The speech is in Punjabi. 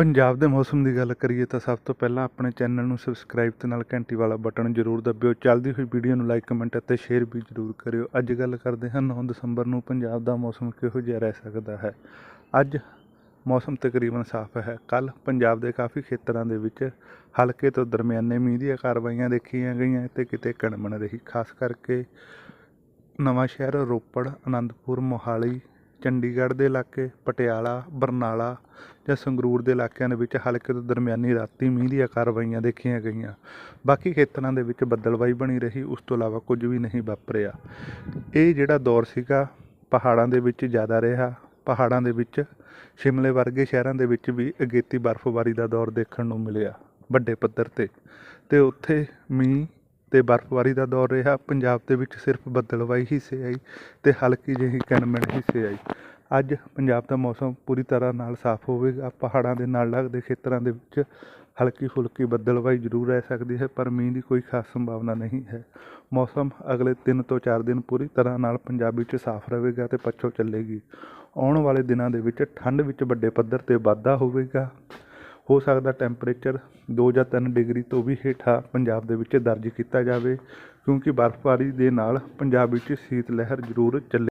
ਪੰਜਾਬ ਦੇ ਮੌਸਮ ਦੀ ਗੱਲ ਕਰੀਏ ਤਾਂ ਸਭ ਤੋਂ ਪਹਿਲਾਂ ਆਪਣੇ ਚੈਨਲ ਨੂੰ ਸਬਸਕ੍ਰਾਈਬ ਤੇ ਨਾਲ ਘੰਟੀ ਵਾਲਾ ਬਟਨ ਜ਼ਰੂਰ ਦਬਿਓ। ਚੱਲਦੀ ਹੋਈ ਵੀਡੀਓ ਨੂੰ ਲਾਈਕ, ਕਮੈਂਟ ਅਤੇ ਸ਼ੇਅਰ ਵੀ ਜ਼ਰੂਰ ਕਰਿਓ। ਅੱਜ ਗੱਲ ਕਰਦੇ ਹਾਂ 9 ਦਸੰਬਰ ਨੂੰ ਪੰਜਾਬ ਦਾ ਮੌਸਮ ਕਿਹੋ ਜਿਹਾ ਰਹਿ ਸਕਦਾ ਹੈ? ਅੱਜ ਮੌਸਮ ਤਕਰੀਬਨ ਸਾਫ਼ ਹੈ। ਕੱਲ ਪੰਜਾਬ ਦੇ ਕਾਫੀ ਖੇਤਰਾਂ ਦੇ ਵਿੱਚ ਹਲਕੇ ਤੋਂ ਦਰਮਿਆਨੇ ਮੀਂਹ ਦੀਆਂ ਕਾਰਵਾਈਆਂ ਦੇਖੀਆਂ ਗਈਆਂ ਤੇ ਕਿਤੇ ਕਣਮਣ ਰਹੀ। ਖਾਸ ਕਰਕੇ ਨਵਾਂ ਸ਼ਹਿਰ ਰੋਪੜ ਆਨੰਦਪੁਰ ਮੋਹਾਲੀ ਚੰਡੀਗੜ੍ਹ ਦੇ ਇਲਾਕੇ, ਪਟਿਆਲਾ, ਬਰਨਾਲਾ ਜਾਂ ਸੰਗਰੂਰ ਦੇ ਇਲਾਕਿਆਂ ਦੇ ਵਿੱਚ ਹਲਕੇ ਤੋਂ ਦਰਮਿਆਨੀ ਰਾਤੀ ਮੀਂਹ ਦੀਆਂ ਕਾਰਵਾਈਆਂ ਦੇਖੀਆਂ ਗਈਆਂ। ਬਾਕੀ ਖੇਤਰਾਂ ਦੇ ਵਿੱਚ ਬੱਦਲਵਾਈ ਬਣੀ ਰਹੀ, ਉਸ ਤੋਂ ਇਲਾਵਾ ਕੁਝ ਵੀ ਨਹੀਂ ਵਾਪਰਿਆ। ਇਹ ਜਿਹੜਾ ਦੌਰ ਸੀਗਾ, ਪਹਾੜਾਂ ਦੇ ਵਿੱਚ ਜ਼ਿਆਦਾ ਰਿਹਾ। ਪਹਾੜਾਂ ਦੇ ਵਿੱਚ, ਸ਼ਿਮਲੇ ਵਰਗੇ ਸ਼ਹਿਰਾਂ ਦੇ ਵਿੱਚ ਵੀ ਅਗੇਤੀ ਬਰਫ਼ਬਾਰੀ ਦਾ ਦੌਰ ਦੇਖਣ ਨੂੰ ਮਿਲਿਆ ਵੱਡੇ ਪੱਧਰ ਤੇ। ਤੇ ਉੱਥੇ ਮੀਂਹ ਤੇ ਬਰਫ਼ਬਾਰੀ ਦਾ ਦੌਰ ਰਿਹਾ, ਪੰਜਾਬ ਦੇ ਵਿੱਚ ਸਿਰਫ ਬੱਦਲਵਾਈ ਹਿੱਸੇ ਆਈ ਤੇ ਹਲਕੀ ਜਿਹੀ ਕਣਮਣ ਹਿੱਸੇ ਆਈ। ਅੱਜ ਪੰਜਾਬ ਦਾ ਮੌਸਮ ਪੂਰੀ ਤਰ੍ਹਾਂ ਨਾਲ ਸਾਫ਼ ਹੋਵੇਗਾ, ਪਹਾੜਾਂ ਦੇ ਨਾਲ ਲੱਗਦੇ ਖੇਤਰਾਂ ਦੇ ਵਿੱਚ ਹਲਕੀ ਫੁਲਕੀ ਬੱਦਲਵਾਈ ਜ਼ਰੂਰ ਰਹਿ ਸਕਦੀ ਹੈ, ਪਰ ਮੀਂਹ ਦੀ ਕੋਈ ਖਾਸ ਸੰਭਾਵਨਾ ਨਹੀਂ ਹੈ। ਮੌਸਮ ਅਗਲੇ 3 ਤੋਂ 4 ਦਿਨ ਪੂਰੀ ਤਰ੍ਹਾਂ ਨਾਲ ਪੰਜਾਬ ਵਿੱਚ ਸਾਫ਼ ਰਹੇਗਾ ਤੇ ਪੱਛੋ ਚੱਲੇਗੀ। ਆਉਣ ਵਾਲੇ ਦਿਨਾਂ ਦੇ ਵਿੱਚ ਠੰਡ ਵਿੱਚ ਵੱਡੇ ਪੱਧਰ ਤੇ ਵਾਧਾ ਹੋਵੇਗਾ। ਹੋ ਸਕਦਾ ਟੈਂਪਰੇਚਰ 2 ਜਾਂ 3 ਡਿਗਰੀ ਤੋਂ ਵੀ ਹੇਠਾਂ ਪੰਜਾਬ ਦੇ ਵਿੱਚ ਦਰਜ ਕੀਤਾ ਜਾਵੇ, ਕਿਉਂਕਿ ਬਰਫ਼ਬਾਰੀ ਦੇ ਨਾਲ ਪੰਜਾਬ ਵਿੱਚ ਸੀਤ ਲਹਿਰ ਜ਼ਰੂਰ ਚੱਲੇ।